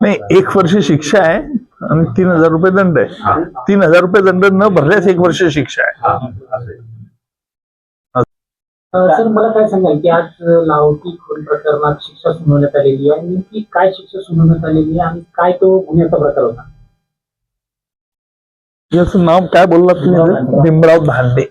नाही एक वर्ष शिक्षा आहे आणि तीन हजार रुपये दंड आहे. तीन हजार रुपये दंड न भरल्यास एक वर्ष शिक्षा आहे. सर मला काय सांगाल की आज लाहोटी खून प्रकरणात शिक्षा सुनावण्यात आलेली आहे नेमकी काय शिक्षा सुनावण्यात आलेली आहे आणि काय तो गुन्ह्याचा प्रकार होता? याचं नाव काय बोललात तुम्ही? भीमराव धांडे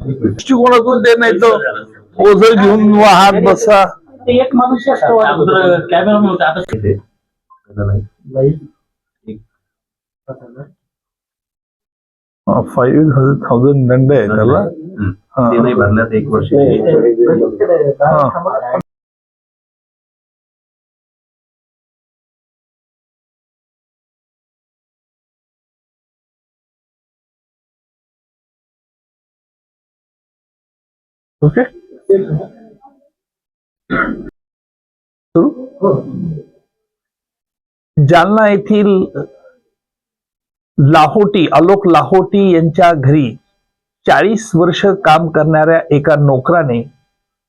दृष्टिकोनातून ते नाही तर ओझ घेऊन वाहत बसा ते एक मनुष्य कॅमेरा होता आता फाईव्ह थाउजंड दंड आहे त्याला हा. ते नाही भरल्यात एक वर्ष ओके? सुरू? जालना येथील लाहोटी आलोक लाहोटी यांच्या घरी चाळीस वर्ष काम करणाऱ्या एका नोकराने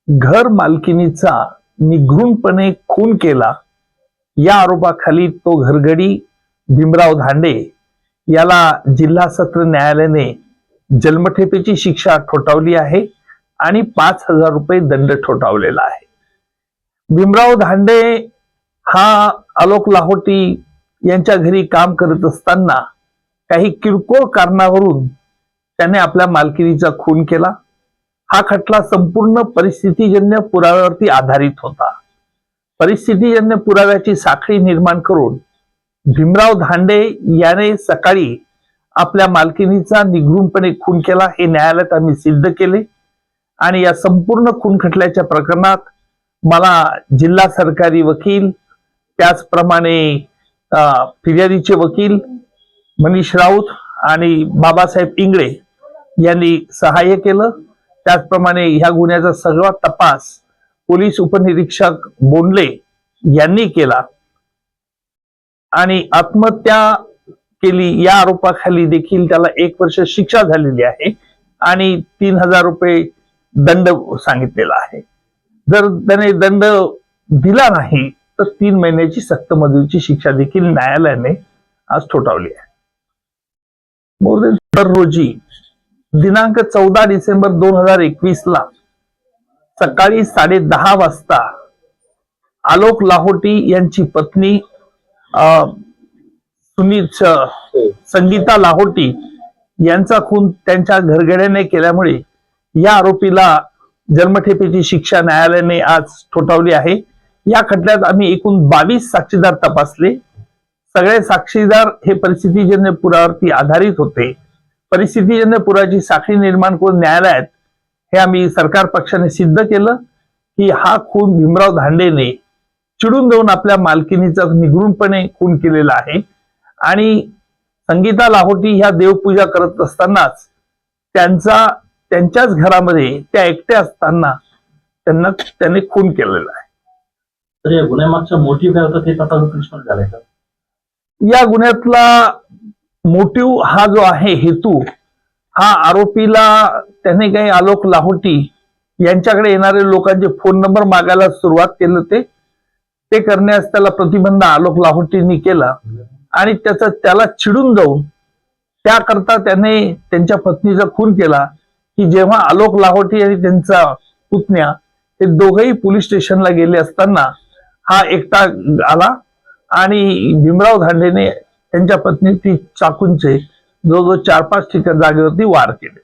घर मालकिनीचा निघृणपणे खून केला. या आरोपाखाली तो घरगडी भीमराव धांडे याला जिल्हा सत्र न्यायालयाने जन्मठेपेची शिक्षा ठोठावली आहे. आणि पाच हजार रुपये दंड ठोठावलेला आहे. भीमराव धांडे हा आलोक लाहोटी यांच्या घरी काम करत असताना काही किरकोळ कारणावरून त्याने आपल्या मालकिनीचा खून केला. हा खटला संपूर्ण परिस्थितीजन्य पुराव्यावरती आधारित होता. परिस्थितीजन्य पुराव्याची साखळी निर्माण करून भीमराव धांडे याने सकाळी आपल्या मालकिनीचा निघूनपणे खून केला हे न्यायालयात आम्ही सिद्ध केले. आणि या संपूर्ण खून खटल्याच्या प्रकरणात मला जिल्हा सरकारी वकील त्याचप्रमाणे फिर्यादीचे वकील मनीष राऊत आणि बाबासाहेब इंगळे यांनी सहाय्य केलं. त्याचप्रमाणे ह्या गुन्ह्याचा सगळा तपास पोलीस उपनिरीक्षक बोंडले यांनी केला. आणि आत्महत्या केली या आरोपाखाली देखील त्याला एक वर्ष शिक्षा झालेली आहे आणि तीन हजार रुपये दंड सांगितलेला आहे. जर त्याने दंड दिला नाही तर तीन महिन्याची सक्तमजुरीची शिक्षा देखील न्यायालयाने आज ठोठावली आहे. मोर देन रोजी दिनांक चौदा डिसेंबर दोन हजार एकवीस ला सकाळी साडे दहा वाजता आलोक लाहोटी यांची पत्नी अं, सुनीत संगीता लाहोटी यांचा खून त्यांच्या घरगड्याने केल्यामुळे या आरोपीला जन्मठेपेची शिक्षा न्यायालयाने आज ठोठावली आहे. या खटल्यात आम्ही एकूण बावीस साक्षीदार तपासले. सगळे साक्षीदार हे परिस्थितीजन्य पुरावरती आधारित होते. परिस्थितीजन्य पुराची साखळी निर्माण करून न्यायालयात हे आम्ही सरकार पक्षाने सिद्ध केलं की हा खून भीमराव धांडेने चिडून देऊन आपल्या मालकिनीचा निघृणपणे खून केलेला आहे. आणि संगीता लाहोटी ह्या देवपूजा करत असतानाच त्यांचा त्यांच्याच घरामध्ये त्या एकट्या असताना त्यांना त्याने खून केलेला आहे. तर या गुन्ह्यामागचा मोटिव्ह काय होता ते तपासून कृष्ण झालाय का? या गुन्ह्यातला मोटिव्ह हा जो आहे हेतू हा आरोपीला त्याने काही आलोक लाहोटी यांच्याकडे येणारे लोकांचे फोन नंबर मागायला सुरुवात केलं ते. ते करण्यास त्याला प्रतिबंध आलोक लाहोटींनी केला. आणि त्याचा त्याला चिडून जाऊन त्याकरता त्याने त्यांच्या पत्नीचा खून केला. की जेव्हा आलोक लाहोटी आणि त्यांचा पुतण्या हे दोघही पोलीस स्टेशनला गेले असताना हा एकटा आला आणि भीमराव धांडेने त्यांच्या पत्नी ती चाकूंचे जवळजवळ चार पाच ठिकाण जागेवरती वार केले.